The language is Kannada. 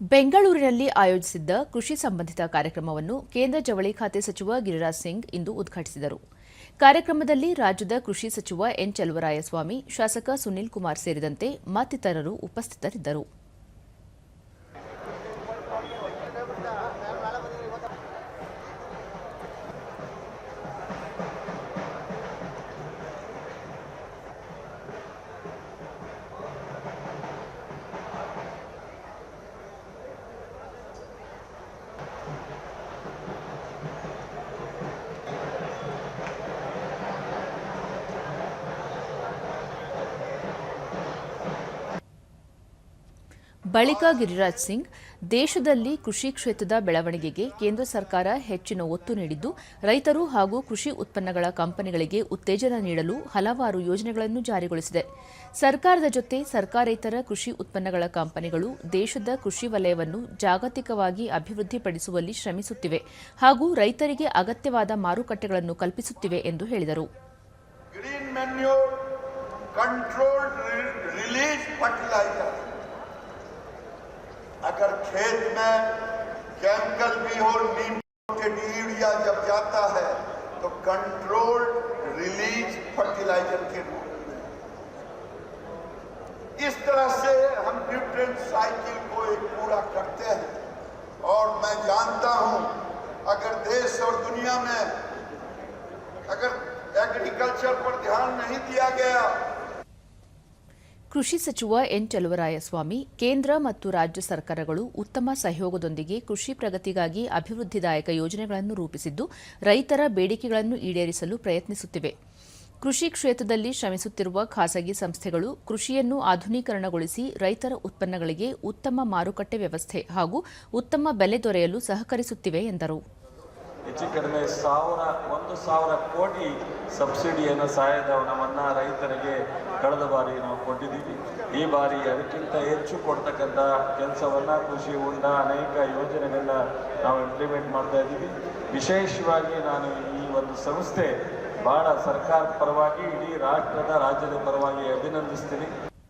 ಬೆಂಗಳೂರಿನಲ್ಲಿ ಆಯೋಜಿಸಿದ್ದ ಕೃಷಿ ಸಂಬಂಧಿತ ಕಾರ್ಯಕ್ರಮವನ್ನು ಕೇಂದ್ರ ಜವಳಿ ಖಾತೆ ಸಚಿವ ಗಿರಿರಾಜ್ ಸಿಂಗ್ ಇಂದು ಉದ್ಘಾಟಿಸಿದರು. ಕಾರ್ಯಕ್ರಮದಲ್ಲಿ ರಾಜ್ಯದ ಕೃಷಿ ಸಚಿವ ಎನ್. ಚಲುವರಾಯಸ್ವಾಮಿ, ಶಾಸಕ ಸುನೀಲ್ ಕುಮಾರ್ ಸೇರಿದಂತೆ ಮತ್ತಿತರರು ಉಪಸ್ಥಿತರಿದ್ದರು. ಬಳಿಕ ಗಿರಿರಾಜ್ ಸಿಂಗ್, ದೇಶದಲ್ಲಿ ಕೃಷಿ ಕ್ಷೇತ್ರದ ಬೆಳವಣಿಗೆಗೆ ಕೇಂದ್ರ ಸರ್ಕಾರ ಹೆಚ್ಚಿನ ಒತ್ತು ನೀಡಿದ್ದು, ರೈತರು ಹಾಗೂ ಕೃಷಿ ಉತ್ಪನ್ನಗಳ ಕಂಪನಿಗಳಿಗೆ ಉತ್ತೇಜನ ನೀಡಲು ಹಲವಾರು ಯೋಜನೆಗಳನ್ನು ಜಾರಿಗೊಳಿಸಿದೆ. ಸರ್ಕಾರದ ಜೊತೆ ಸರ್ಕಾರೇತರ ಕೃಷಿ ಉತ್ಪನ್ನಗಳ ಕಂಪನಿಗಳು ದೇಶದ ಕೃಷಿ ವಲಯವನ್ನು ಜಾಗತಿಕವಾಗಿ ಅಭಿವೃದ್ಧಿಪಡಿಸುವಲ್ಲಿ ಶ್ರಮಿಸುತ್ತಿವೆ ಹಾಗೂ ರೈತರಿಗೆ ಅಗತ್ಯವಾದ ಮಾರುಕಟ್ಟೆಗಳನ್ನು ಕಲ್ಪಿಸುತ್ತಿವೆ ಎಂದು ಹೇಳಿದರು. Controlled release अगर खेत में केमिकल भी हो नीम के यूरिया जब जाता है तो कंट्रोल्ड रिलीज़ फर्टिलाइज़र के रूप में। इस तरह से हम न्यूट्रिएंट साइकिल को एक पूरा करते हैं। और मैं जानता हूँ, अगर देश और दुनिया में अगर एग्रीकल्चर पर ध्यान नहीं दिया गया ಕೃಷಿ ಸಚಿವ ಎನ್ ಚಲುವರಾಯಸ್ವಾಮಿ, ಕೇಂದ್ರ ಮತ್ತು ರಾಜ್ಯ ಸರ್ಕಾರಗಳು ಉತ್ತಮ ಸಹಯೋಗದೊಂದಿಗೆ ಕೃಷಿ ಪ್ರಗತಿಗಾಗಿ ಅಭಿವೃದ್ಧಿದಾಯಕ ಯೋಜನೆಗಳನ್ನು ರೂಪಿಸಿದ್ದು, ರೈತರ ಬೇಡಿಕೆಗಳನ್ನು ಈಡೇರಿಸಲು ಪ್ರಯತ್ನಿಸುತ್ತಿವೆ. ಕೃಷಿ ಕ್ಷೇತ್ರದಲ್ಲಿ ಶ್ರಮಿಸುತ್ತಿರುವ ಖಾಸಗಿ ಸಂಸ್ಥೆಗಳು ಕೃಷಿಯನ್ನು ಆಧುನೀಕರಣಗೊಳಿಸಿ ರೈತರ ಉತ್ಪನ್ನಗಳಿಗೆ ಉತ್ತಮ ಮಾರುಕಟ್ಟೆ ವ್ಯವಸ್ಥೆ ಹಾಗೂ ಉತ್ತಮ ಬೆಲೆ ದೊರೆಯಲು ಸಹಕರಿಸುತ್ತಿವೆ ಎಂದರು. ಹೆಚ್ಚು ಕಡಿಮೆ ಸಾವಿರ, ಒಂದು ಸಾವಿರ ಕೋಟಿ ಸಬ್ಸಿಡಿಯನ್ನು ಸಹಾಯಧನವನ್ನು ರೈತರಿಗೆ ಕಳೆದ ಬಾರಿ ನಾವು ಕೊಟ್ಟಿದ್ದೀವಿ. ಈ ಬಾರಿ ಅದಕ್ಕಿಂತ ಹೆಚ್ಚು ಕೊಡ್ತಕ್ಕಂಥ ಕೆಲಸವನ್ನು, ಕೃಷಿ ಉಂಡ, ಅನೇಕ ಯೋಜನೆಗಳನ್ನ ನಾವು ಇಂಪ್ಲಿಮೆಂಟ್ ಮಾಡ್ತಾ ಇದ್ದೀವಿ. ವಿಶೇಷವಾಗಿ ನಾನು ಈ ಒಂದು ಸಂಸ್ಥೆ ಬಹಳ ಸರ್ಕಾರದ ಪರವಾಗಿ, ಇಡೀ ರಾಷ್ಟ್ರದ ರಾಜ್ಯದ ಪರವಾಗಿ ಅಭಿನಂದಿಸ್ತೀನಿ.